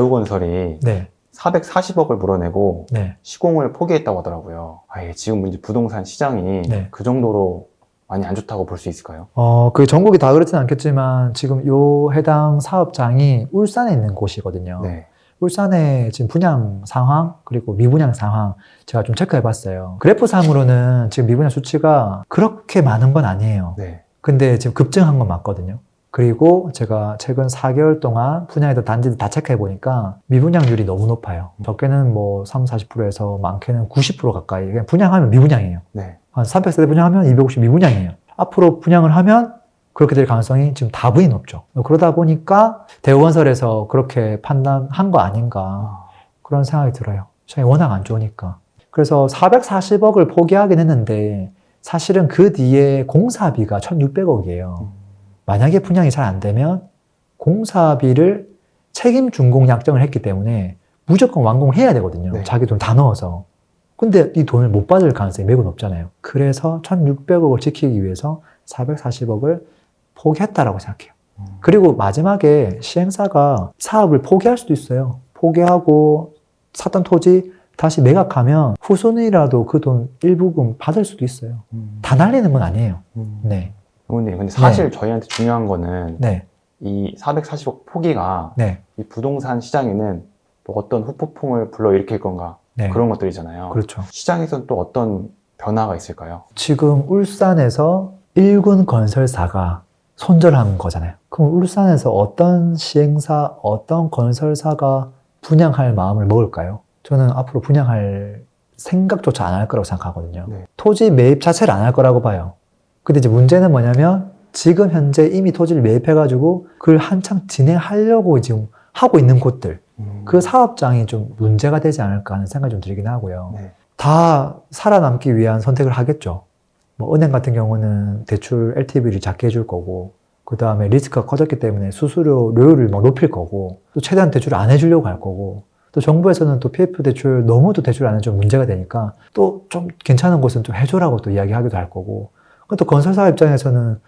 대우건설이 네, 440억을 물어내고 네, 시공을 포기했다고 하더라고요. 아 예 지금 이제 부동산 시장이 네. 그 정도로 많이 안 좋다고 볼 수 있을까요? 어, 그 전국이 다 그렇지는 않겠지만 지금 요 해당 사업장이 울산에 있는 곳이거든요. 네. 울산의 지금 분양 상황 그리고 미분양 상황 제가 좀 체크해 봤어요. 그래프상으로는 지금 미분양 수치가 그렇게 많은 건 아니에요. 네. 근데 지금 급증한 건 맞거든요. 그리고 제가 최근 4개월 동안 분양했던 단지들 다 체크해 보니까 미분양률이 너무 높아요. 적게는 뭐 3, 40%에서 많게는 90% 가까이. 그냥 분양하면 미분양이에요. 네. 한 300세대 분양하면 250 미분양이에요. 앞으로 분양을 하면 그렇게 될 가능성이 지금 다분히 높죠. 그러다 보니까 대우건설에서 그렇게 판단한 거 아닌가 아, 그런 생각이 들어요. 시장이 워낙 안 좋으니까. 그래서 440억을 포기하긴 했는데 사실은 그 뒤에 공사비가 1,600억이에요. 음. 만약에 분양이 잘 안 되면 공사비를 책임 준공 약정을 했기 때문에 무조건 완공을 해야 되거든요. 네. 자기 돈 다 넣어서. 근데 이 돈을 못 받을 가능성이 매우 높잖아요. 그래서 1,600억을 지키기 위해서 440억을 포기했다라고 생각해요. 음. 그리고 마지막에 시행사가 사업을 포기할 수도 있어요. 포기하고 샀던 토지 다시 매각하면 후손이라도 그 돈 일부분 받을 수도 있어요. 음. 다 날리는 건 아니에요. 음. 네. 의원님, 근데 사실 저희한테 중요한 거는 네. 이 440억 포기가 네. 이 부동산 시장에는 또 어떤 후폭풍을 불러일으킬 건가 네. 그런 것들이잖아요. 그렇죠. 시장에서는 또 어떤 변화가 있을까요? 지금 울산에서 일군 건설사가 손절한 거잖아요. 그럼 울산에서 어떤 시행사, 어떤 건설사가 분양할 마음을 먹을까요? 저는 앞으로 분양할 생각조차 안 할 거라고 생각하거든요. 네. 토지 매입 자체를 안 할 거라고 봐요. 근데 이제 문제는 뭐냐면 지금 현재 이미 토지를 매입해가지고 그걸 한창 진행하려고 지금 하고 있는 곳들 음. 그 사업장이 좀 문제가 되지 않을까 하는 생각이 좀 들긴 하고요. 네. 다 살아남기 위한 선택을 하겠죠. 뭐 은행 같은 경우는 대출 LTV를 작게 해줄 거고, 그 다음에 리스크가 커졌기 때문에 수수료료를 뭐 높일 거고, 또 최대한 대출을 안 해주려고 할 거고, 또 정부에서는 또 PF 대출 너무도 대출 안 해주면 문제가 되니까 또 좀 괜찮은 곳은 좀 해줘라고 또 이야기하기도 할 거고, 그 또 건설사 입장에서는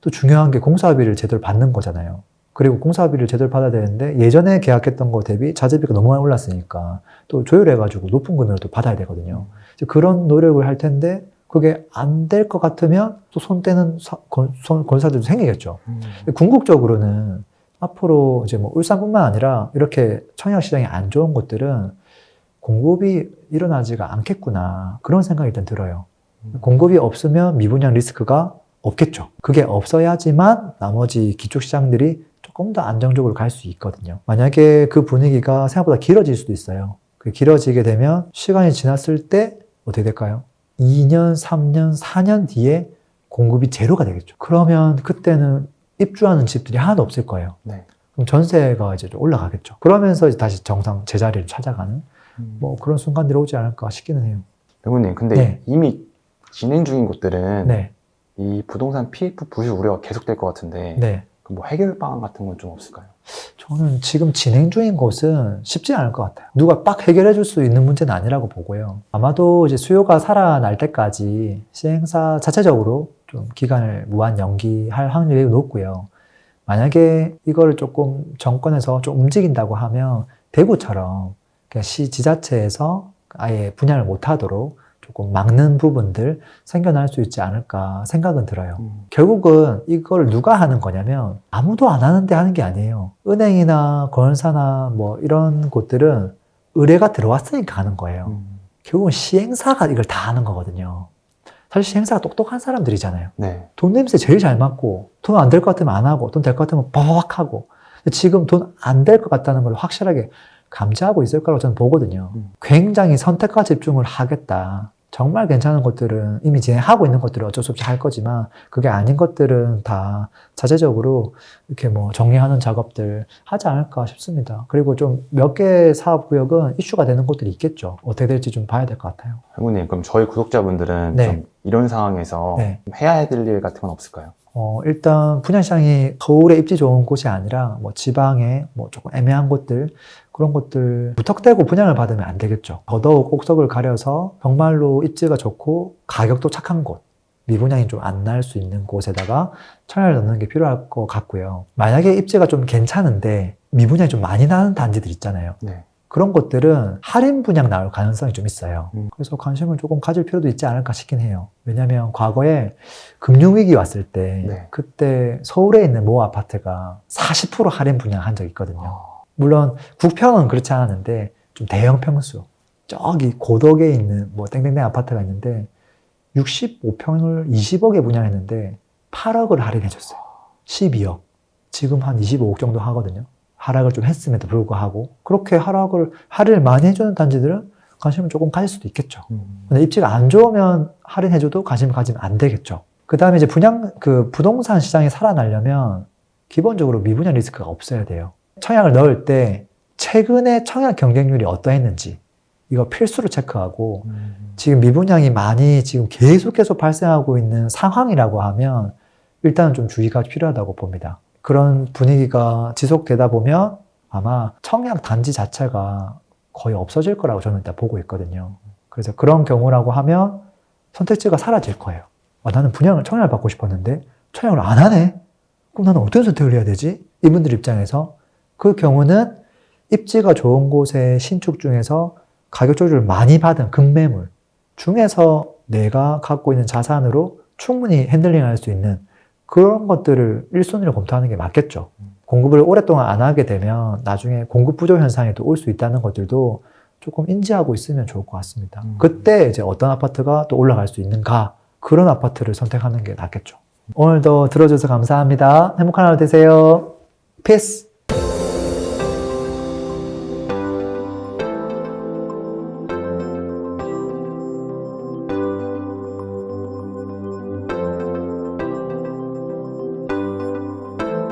또 중요한 게 공사비를 제대로 받는 거잖아요. 그리고 공사비를 제대로 받아야 되는데 예전에 계약했던 거 대비 자재비가 너무 많이 올랐으니까 또 조율해가지고 높은 금액을 또 받아야 되거든요. 그런 노력을 할 텐데 그게 안 될 것 같으면 또 손 떼는 사- 건, 손- 건설들도 생기겠죠. 음. 궁극적으로는 앞으로 이제 뭐 울산뿐만 아니라 이렇게 청약 시장이 안 좋은 곳들은 공급이 일어나지가 않겠구나 그런 생각이 일단 들어요. 음. 공급이 없으면 미분양 리스크가 없겠죠. 그게 없어야지만 나머지 기초 시장들이 조금 더 안정적으로 갈 수 있거든요. 만약에 그 분위기가 생각보다 길어질 수도 있어요. 그 길어지게 되면 시간이 지났을 때 어떻게 될까요? 2년, 3년, 4년 뒤에 공급이 제로가 되겠죠. 그러면 그때는 입주하는 집들이 하나도 없을 거예요. 네. 그럼 전세가 이제 좀 올라가겠죠. 그러면서 다시 정상 제자리를 찾아가는 음. 뭐 그런 순간들이 오지 않을까 싶기는 해요. 의원님, 근데 네. 이미 진행 중인 곳들은 네, 이 부동산 PF 부실 우려가 계속될 것 같은데 네. 그뭐 해결 방안 같은 건 좀 없을까요? 저는 지금 진행 중인 곳은 쉽지 않을 것 같아요. 누가 빡 해결해 줄 수 있는 문제는 아니라고 보고요. 아마도 이제 수요가 살아날 때까지 시행사 자체적으로 좀 기간을 무한 연기할 확률이 높고요. 만약에 이거를 조금 정권에서 좀 움직인다고 하면 대구처럼 그냥 시 지자체에서 아예 분양을 못 하도록 조금 막는 부분들 생겨날 수 있지 않을까 생각은 들어요. 음. 결국은 이걸 누가 하는 거냐면 아무도 안 하는데 하는 게 아니에요. 은행이나 건설사나 뭐 이런 곳들은 의뢰가 들어왔으니까 하는 거예요. 음. 결국은 시행사가 이걸 다 하는 거거든요. 사실 시행사가 똑똑한 사람들이잖아요. 네. 돈 냄새 제일 잘 맡고 돈 안 될 것 같으면 안 하고 돈 될 것 같으면 빡 하고 지금 돈 안 될 것 같다는 걸 확실하게 감지하고 있을 거라고 저는 보거든요. 음. 굉장히 선택과 집중을 하겠다. 정말 괜찮은 것들은 이미 진행하고 있는 것들은 어쩔 수 없이 할 거지만 그게 아닌 것들은 다 자체적으로 이렇게 뭐 정리하는 작업들 하지 않을까 싶습니다. 그리고 좀 몇 개 사업 구역은 이슈가 되는 곳들이 있겠죠. 어떻게 될지 좀 봐야 될 것 같아요. 회원님, 그럼 저희 구독자분들은 네. 좀 이런 상황에서 네. 좀 해야 될 일 같은 건 없을까요? 어, 일단 분양시장이 서울에 입지 좋은 곳이 아니라 뭐 지방에 뭐 조금 애매한 곳들 그런 곳들 무턱대고 분양을 받으면 안 되겠죠. 더더욱 옥석을 가려서 정말로 입지가 좋고 가격도 착한 곳 미분양이 좀 안 날 수 있는 곳에다가 청약을 넣는 게 필요할 것 같고요. 만약에 입지가 좀 괜찮은데 미분양이 좀 많이 나는 단지들 있잖아요. 네. 그런 것들은 할인 분양 나올 가능성이 좀 있어요. 음. 그래서 관심을 조금 가질 필요도 있지 않을까 싶긴 해요. 왜냐하면 과거에 금융위기 왔을 때 네. 그때 서울에 있는 모 아파트가 40% 할인 분양한 적이 있거든요. 어, 물론 국평은 그렇지 않았는데 좀 대형 평수 저기 고덕에 있는 뭐 땡땡땡 아파트가 있는데 65평을 20억에 분양했는데 8억을 할인해줬어요. 12억. 지금 한 25억 정도 하거든요. 하락을 좀 했음에도 불구하고 그렇게 하락을 할인을 많이 해주는 단지들은 관심을 조금 가질 수도 있겠죠. 음. 근데 입지가 안 좋으면 할인해줘도 관심 가지면 안 되겠죠. 그 다음에 이제 분양, 그 부동산 시장이 살아나려면 기본적으로 미분양 리스크가 없어야 돼요. 청약을 넣을 때 최근에 청약 경쟁률이 어떠했는지 이거 필수로 체크하고 음. 지금 미분양이 많이 지금 계속 계속 발생하고 있는 상황이라고 하면 일단은 좀 주의가 필요하다고 봅니다. 그런 분위기가 지속되다 보면 아마 청약 단지 자체가 거의 없어질 거라고 저는 일단 보고 있거든요. 그래서 그런 경우라고 하면 선택지가 사라질 거예요. 아, 나는 분양을 청약을 받고 싶었는데 청약을 안 하네? 그럼 나는 어떤 선택을 해야 되지? 이분들 입장에서 그 경우는 입지가 좋은 곳의 신축 중에서 가격 조절을 많이 받은 급매물 중에서 내가 갖고 있는 자산으로 충분히 핸들링 할 수 있는 그런 것들을 1순위로 검토하는 게 맞겠죠. 공급을 오랫동안 안 하게 되면 나중에 공급 부족 현상이 또올수 있다는 것들도 조금 인지하고 있으면 좋을 것 같습니다. 음. 그때 이제 어떤 아파트가 또 올라갈 수 있는가 그런 아파트를 선택하는 게 낫겠죠. 오늘도 들어줘서 감사합니다. 행복한 하루 되세요. 피스!